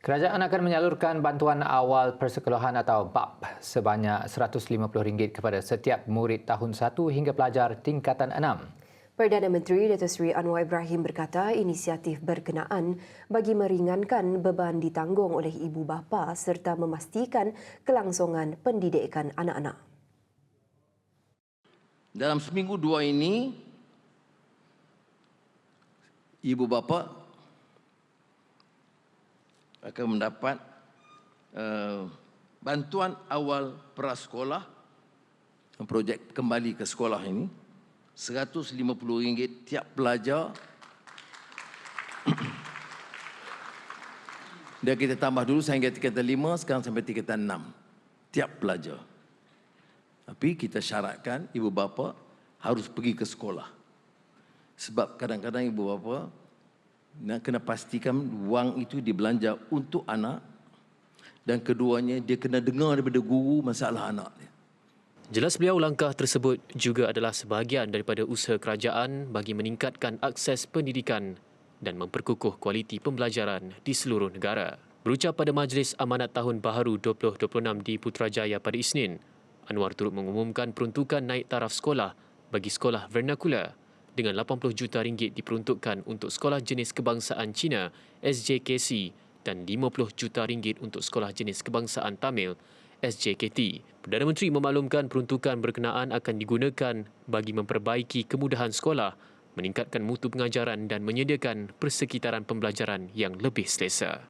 Kerajaan akan menyalurkan bantuan awal persekolahan atau BAP sebanyak RM150 kepada setiap murid tahun 1 hingga pelajar tingkatan 6. Perdana Menteri Datuk Seri Anwar Ibrahim berkata inisiatif berkenaan bagi meringankan beban ditanggung oleh ibu bapa serta memastikan kelangsungan pendidikan anak-anak. Dalam seminggu dua ini, ibu bapa akan mendapat uh, bantuan awal prasekolah projek kembali ke sekolah ini. RM150 tiap pelajar. Dan kita tambah dulu sehingga tingkatan 5 sekarang sampai tingkatan 6 tiap pelajar. Tapi kita syaratkan ibu bapa harus pergi ke sekolah. Sebab kadang-kadang ibu bapa nak kena pastikan wang itu dibelanja untuk anak dan keduanya dia kena dengar daripada guru masalah anak dia. Jelas beliau langkah tersebut juga adalah sebahagian daripada usaha kerajaan bagi meningkatkan akses pendidikan dan memperkukuh kualiti pembelajaran di seluruh negara. Berucap pada Majlis Amanat Tahun Baharu 2026 di Putrajaya pada Isnin, Anwar turut mengumumkan peruntukan naik taraf sekolah bagi sekolah vernakular dengan 80 juta ringgit diperuntukkan untuk sekolah jenis kebangsaan Cina SJKC dan 50 juta ringgit untuk sekolah jenis kebangsaan Tamil SJKT. Perdana Menteri memaklumkan peruntukan berkenaan akan digunakan bagi memperbaiki kemudahan sekolah, meningkatkan mutu pengajaran dan menyediakan persekitaran pembelajaran yang lebih selesa.